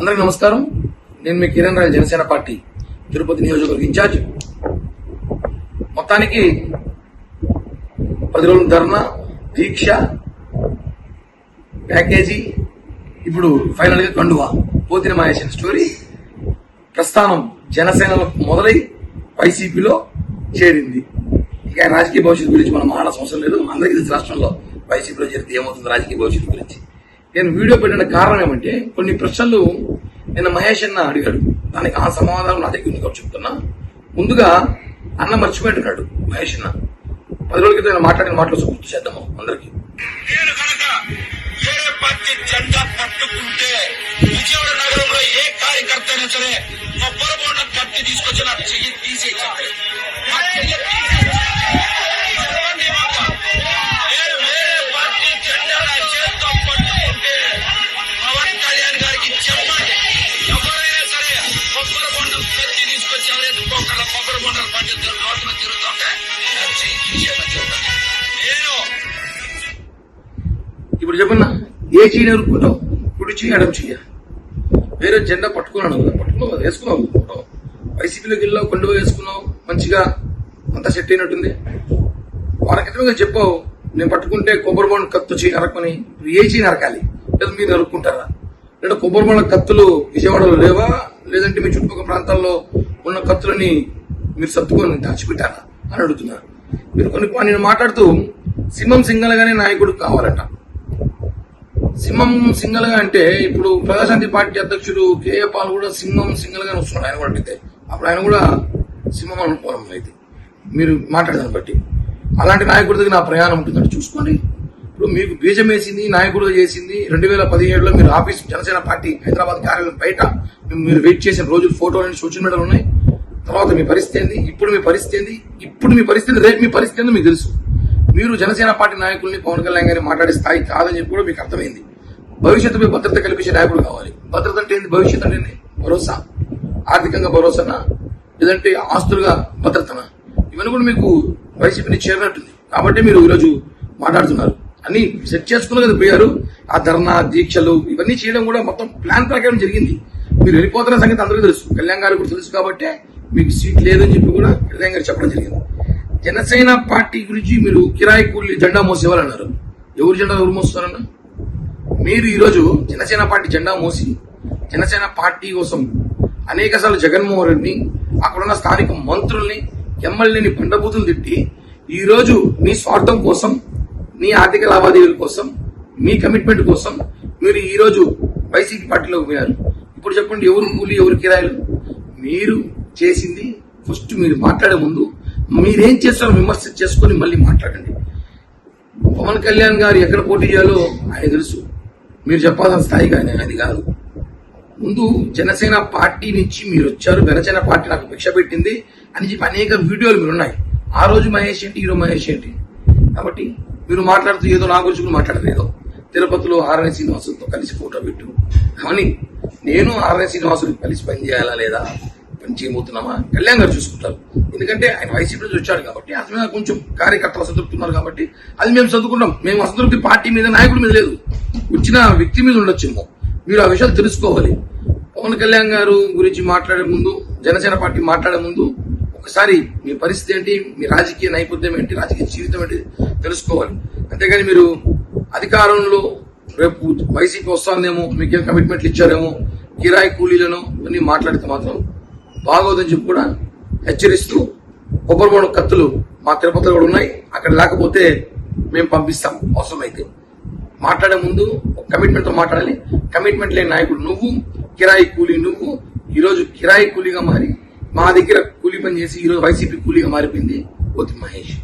అందరికీ నమస్కారం. నేను మీ కిరణ్ రాయల్ జనసేన పార్టీ తిరుపతి నియోజకవర్గ ఇన్ఛార్జ్. మొత్తానికి పది రోజుల ధర్నా దీక్ష ప్యాకేజీ ఇప్పుడు ఫైనల్గా కండువా పోతిన మాయేసిన స్టోరీ. ప్రస్థానం జనసేనలో మొదలై వైసీపీలో చేరింది. ఇక రాజకీయ భవిష్యత్తు గురించి మనం మాట్లాడాల్సిన అవసరం లేదు. అందరికీ తెలిసి రాష్ట్రంలో వైసీపీలో చేరితే ఏమవుతుంది రాజకీయ భవిష్యత్తు గురించి? నేను వీడియో పెట్టిన కారణం ఏమంటే కొన్ని ప్రశ్నలు నిన్న మహేష్ అన్న అడిగాడు. దానికి ఆ సమాధానం నా దగ్గర ఉంది చెప్తున్నా. ముందుగా అన్న మర్చిపోయినాడు మహేష్ అన్న. పది రోజుల క్రితం మాట్లాడిన మాటలు గుర్తు చేద్దాము అందరికి. నేను కనుక వేరే పార్టీ జెండా పట్టుకుంటే విజయవాడ నగరంలో ఏ కార్యకర్త అయినా సరే కొబ్బరి బోండ తిరుగుతుంటే నేను ఇప్పుడు చెప్పన్నా ఏ చెయ్యి ఎరుక్కుంటావు? ఇప్పుడు చెయ్యి ఎడం చెయ్య వేరే జెండా పట్టుకున్నాను పట్టుకున్నావు వేసుకున్నావు ఫోటో వైసీపీలోకి వెళ్ళావు కొండ వేసుకున్నావు మంచిగా అంతా సెట్ అయినట్టుంది. వారి చెప్పావు నేను పట్టుకుంటే కొబ్బరి బొండ కత్తు చేయి నరకమని ఇప్పుడు ఏ చేయి నరకాలి లేదా మీరు నరుక్కుంటారా లేదా కొబ్బరి బొండ కత్తులు విజయవాడలో లేవా? లేదంటే మీ చుట్టుపక్కల ప్రాంతాల్లో ఉన్న కత్తులని మీరు సర్దుకొని దాచిపెట్టారా అని అడుగుతున్నారు. మీరు కొన్ని నేను మాట్లాడుతూ సింహం సింగల్గానే నాయకుడు కావాలట. సింహం సింగల్గా అంటే ఇప్పుడు ప్రజాశాంతి పార్టీ అధ్యక్షుడు కేఏ పాల్ కూడా సింహం సింగల్గానే వస్తున్నాడు ఆయన కూడా అడిగితే అప్పుడు ఆయన కూడా సింహం అనుకోవడం అయితే మీరు మాట్లాడదాన్ని బట్టి. అలాంటి నాయకుడి దగ్గర నా ప్రయాణం ఉంటుందంటే చూసుకోండి. ఇప్పుడు మీకు బీజం వేసింది నాయకుడుగా చేసింది రెండు వేల పదిహేడులో మీరు ఆఫీస్ జనసేన పార్టీ హైదరాబాద్ కార్యాలయం బయట మీరు వెయిట్ చేసిన రోజులు ఫోటోలు సోషల్ మీడియాలో ఉన్నాయి. తర్వాత మీ పరిస్థితి ఏంది? ఇప్పుడు మీ పరిస్థితి ఏంది? ఇప్పుడు మీ పరిస్థితి రేపు మీ పరిస్థితి ఏందో మీకు తెలుసు. మీరు జనసేన పార్టీ నాయకుల్ని పవన్ కళ్యాణ్ గారిని మాట్లాడే స్థాయి కాదని చెప్పి కూడా మీకు అర్థమైంది. భవిష్యత్తుపై భద్రత కల్పించే నాయకుడు కావాలి. భద్రత అంటే ఏంది? భవిష్యత్తు అంటే ఏంది? భరోసా. ఆర్థికంగా భరోసానా? లేదంటే ఆస్తులుగా భద్రతనా? ఇవన్నీ కూడా మీకు వైసీపీని చేరినట్టుంది. కాబట్టి మీరు ఈరోజు మాట్లాడుతున్నారు. అన్ని సెట్ చేసుకున్న కదా పోయారు ఆ ధర్నా దీక్షలు ఇవన్నీ చేయడం కూడా మొత్తం ప్లాన్ ప్రకారం జరిగింది. మీరు వెళ్ళిపోతున్న సంగతి అందరికీ తెలుసు. కళ్యాణ్ గారు కూడా తెలుసు కాబట్టి మీకు సీట్ లేదని చెప్పి కూడా కళ్యాణ్ గారు చెప్పడం జరిగింది. జనసేన పార్టీ గురించి మీరు కిరాయి కూలి జెండా మోసేవాలన్నారు ఎవరు జెండా ఎవరు మోస్తారన్న? మీరు ఈరోజు జనసేన పార్టీ జెండా మోసి జనసేన పార్టీ కోసం అనేక సార్లు జగన్మోహన్ రెడ్డిని అక్కడున్న స్థానిక మంత్రుల్ని ఎమ్మెల్యేని పండబూతులు తిట్టి ఈరోజు మీ స్వార్థం కోసం మీ ఆర్థిక లావాదేవీల కోసం మీ కమిట్మెంట్ కోసం మీరు ఈరోజు వైసీపీ పార్టీలోకి పోయారు. ఇప్పుడు చెప్పండి ఎవరు కూలి ఎవరు కిరాయిలు? మీరు చేసింది ఫస్ట్ మీరు మాట్లాడే ముందు మీరేం చేస్తారో విమర్శ చేసుకొని మళ్ళీ మాట్లాడండి. పవన్ కళ్యాణ్ గారు ఎక్కడ పోటీ చేయాలో ఆయన తెలుసు. మీరు చెప్పాల్సిన స్థాయిగా ఆయన అది కాదు. ముందు జనసేన పార్టీ నుంచి మీరు వచ్చారు జనసేన పార్టీ నాకు భిక్ష పెట్టింది అని చెప్పి అనేక వీడియోలు మీరు ఉన్నాయి. ఆ రోజు మహేష్ ఏంటి ఈరోజు మహేష్ ఏంటి? కాబట్టి మీరు మాట్లాడుతూ ఏదో నా గురించి కూడా తిరుపతిలో ఆర్ఎన్ శ్రీనివాసులతో కలిసి ఫోటో పెట్టు. కానీ నేను ఆర్ఎన్ శ్రీనివాసులు కలిసి పనిచేయాలా లేదా? పని కళ్యాణ్ గారు చూసుకుంటారు. ఎందుకంటే ఆయన వైసీపీ నుంచి వచ్చాడు కాబట్టి అతని మీద కొంచెం కార్యకర్తలు అసంతృప్తి ఉన్నారు కాబట్టి అది మేము చదువుకుంటాం మేము అసంతృప్తి పార్టీ మీద నాయకుడి మీద లేదు. వచ్చిన వ్యక్తి మీద ఉండొచ్చేమో. మీరు ఆ విషయాలు తెలుసుకోవాలి. పవన్ కళ్యాణ్ గారు గురించి మాట్లాడే ముందు జనసేన పార్టీ మాట్లాడే ముందు ఒకసారి మీ పరిస్థితి ఏంటి? మీ రాజకీయ నైపుణ్యం ఏంటి? రాజకీయ జీవితం ఏంటి? తెలుసుకోవాలి. అంతేగాని మీరు అధికారంలో రేపు వైసీపీ వస్తానేమో మీకేం కమిట్మెంట్లు ఇచ్చారేమో కిరాయి కూలీలను ఇవన్నీ మాట్లాడితే మాత్రం బాగోదని చెప్పి కూడా హెచ్చరిస్తూ కొబ్బరి కత్తులు మా తిరుపతిలో కూడా ఉన్నాయి. అక్కడ లేకపోతే మేము పంపిస్తాం. అవసరమైతే మాట్లాడే ముందు ఒక కమిట్మెంట్తో మాట్లాడాలి. కమిట్మెంట్ లేని నాయకుడు నువ్వు కిరాయి కూలీ నువ్వు. ఈరోజు కిరాయి కూలీగా మారి మా దగ్గర కూలీ పని చేసి ఈరోజు వైసీపీ కూలీగా మారిపోయింది పోతి మహేష్.